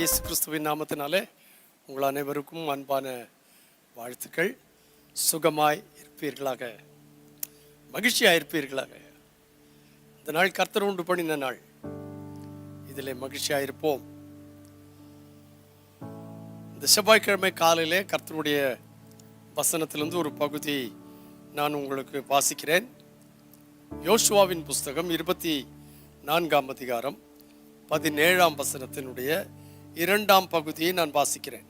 இயேசு கிறிஸ்துவின் நாமத்தினாலே உங்கள் அனைவருக்கும் அன்பான வாழ்த்துக்கள். சுகமாய் இருப்பீர்களாக. மகிழ்ச்சியாக இருப்பீர்களாக. இந்த நாள் கர்த்தர் உண்டு பண்ணின நாள். இதில் மகிழ்ச்சியாக இருப்போம். இந்த செவ்வாய்க்கிழமை காலையிலே கர்த்தருடைய வசனத்திலிருந்து ஒரு பகுதி நான் உங்களுக்கு வாசிக்கிறேன். யோசுவாவின் புஸ்தகம் இருபத்தி நான்காம் அதிகாரம் பதினேழாம் வசனத்தினுடைய இரண்டாம் பகுதியை நான் வாசிக்கிறேன்.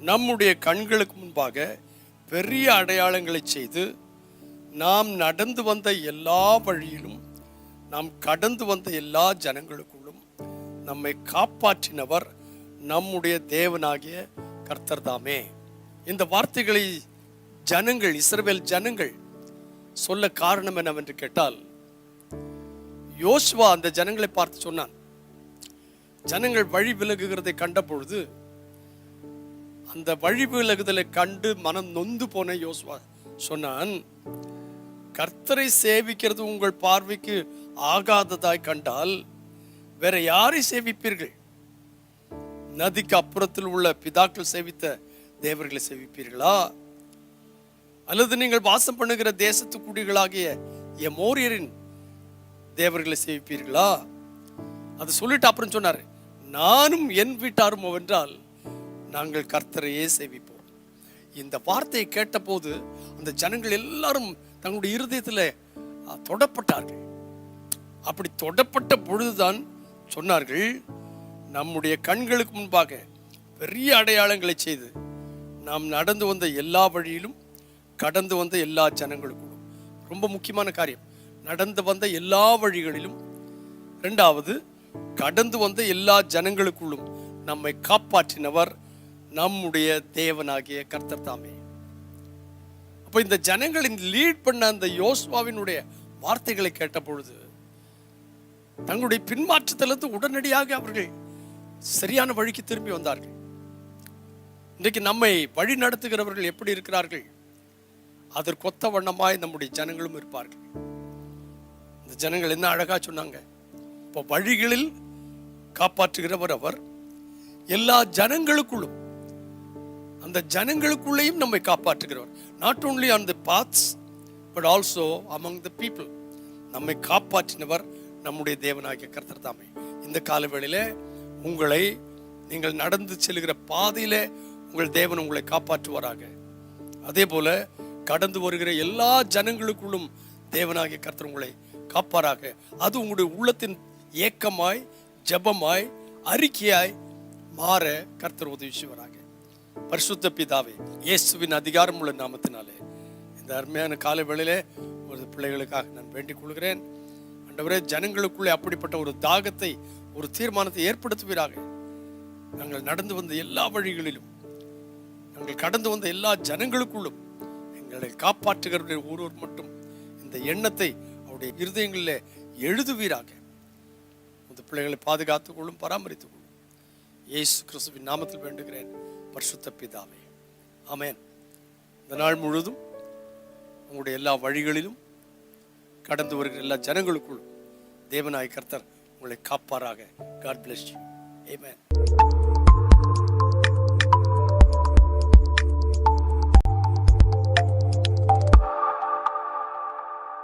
நம்முடைய கண்களுக்கு முன்பாக பெரிய அடையாளங்களை செய்து நாம் நடந்து வந்த எல்லா வழியிலும் நாம் கடந்து வந்த எல்லா ஜனங்களுக்குள்ளும் நம்மை காப்பாற்றினவர் நம்முடைய தேவனாகிய கர்த்தர் தாமே. இந்த வார்த்தைகளை ஜனங்கள் இஸ்ரவேல் ஜனங்கள் சொல்ல காரணம் என்னவென்று கேட்டால் யோசுவா அந்த ஜனங்களை பார்த்து சொன்னான் ஜனங்கள் வழி விலகுகிறதை கண்ட பொழுது அந்த வழி விலகுதலை கண்டு மனம் நொந்து போன யோசுவா சொன்னான் கர்த்தரை சேவிக்கிறது உங்கள் பார்வைக்கு ஆகாததாய் கண்டால் வேற யாரை சேவிப்பீர்கள்? நதிக்கு அப்புறத்தில் உள்ள பிதாக்கள் சேவித்த தேவர்களை சேவிப்பீர்களா? அல்லது நீங்கள் வாசம் பண்ணுகிற தேசத்து குடிகளாகிய எமோரியரின் தேவர்களை சேவிப்பீர்களா? அது சொல்லிட்டு அப்புறம் சொன்னார் நானும் என் வீட்டாரும் என்றால் நாங்கள் கர்த்தரையே சேவிப்போம். இந்த வார்த்தையை கேட்டபோது அந்த ஜனங்கள் எல்லாரும் தங்களுடைய இருதயத்தில் தொடப்பட்டார்கள். அப்படி தொடப்பட்ட பொழுதுதான் சொன்னார்கள் நம்முடைய கண்களுக்கு முன்பாக பெரிய அடையாளங்களை செய்து நாம் நடந்து வந்த எல்லா வழியிலும் கடந்து வந்த எல்லா ஜனங்களுக்கும். ரொம்ப முக்கியமான காரியம். நடந்து வந்த எல்லா வழிகளிலும். ரெண்டாவது கடந்து வந்த எல்லா ஜனங்களுக்குள்ளும் நம்மை காப்பாற்றினவர் நம்முடைய தேவனாகிய கர்த்தர் தாமே. அப்போ இந்த ஜனங்களின் லீட் பண்ண அந்த யோசுவாவினுடைய வார்த்தைகளை கேட்ட பொழுது தங்களுடைய பின்மாற்றத்திலிருந்து உடனடியாக அவர்கள் சரியான வழிக்கு திரும்பி வந்தார்கள். இன்றைக்கு நம்மை வழி நடத்துகிறவர்கள் எப்படி இருக்கிறார்கள்? அதற்கொத்த வண்ணமாய் நம்முடைய ஜனங்களும் இருப்பார்கள். இந்த ஜனங்கள் என்ன அழகா சொன்னாங்க? இப்போ வழிகளில் காப்பாற்றுகிறவர் அவர். எல்லா ஜனங்களுக்குள்ளும் அந்த ஜனங்களுக்குள்ளேயும் நம்மை காப்பாற்றுகிறவர். Not only on the paths but also among the people நம்மை காப்பாற்றினவர் நம்முடைய தேவனாகிய கர்த்தர் தாமே. இந்த காலவேளையில உங்களை நீங்கள் நடந்து செல்கிற பாதையில் உங்கள் தேவன் உங்களை காப்பாற்றுவாராக. அதே போல கடந்து வருகிற எல்லா ஜனங்களுக்குள்ளும் தேவனாகிய கர்த்தர் உங்களை காப்பாராக. அது உங்களுடைய உள்ளத்தின் ஏக்கமாய் ஜெபமாய் அறிக்கையாய் மாற கர்த்தர் உதவி செய்வாராக பரிசுத்த பிதாவே இயேசுவின் அதிகாரம் உள்ள நாமத்தினாலே இந்த அருமையான காலை வேளையிலே ஒரு பிள்ளைகளுக்காக நான் வேண்டிக் கொள்கிறேன். ஆண்டவரே ஜனங்களுக்குள்ளே அப்படிப்பட்ட ஒரு தாகத்தை ஒரு தீர்மானத்தை ஏற்படுத்துவீராக. நாங்கள் நடந்து வந்த எல்லா வழிகளிலும் நாங்கள் கடந்து வந்த எல்லா ஜனங்களுக்குள்ளும் எங்களை காப்பாற்றுகிறவர்கள் ஒருவர் மட்டும் இந்த எண்ணத்தை அவருடைய இருதயங்களில் எழுதுவீராக. இந்த பிள்ளைகளை பாதுகாத்துக் கொள்ளும் பராமரித்துக் கொள்ளும் இயேசு கிறிஸ்துவின் நாமத்தில் வேண்டுகிறேன். பரிசுத்த பிதாவே. ஆமேன். இந்த நாள் முழுதும் உங்களுடைய எல்லா வழிகளிலும் கடந்து வருகிற எல்லா ஜனங்களுக்குள்ளும் தேவநாய கர்த்தர் உங்களை காப்பாராக. காட் பிளஸ் யூ ஏமேன்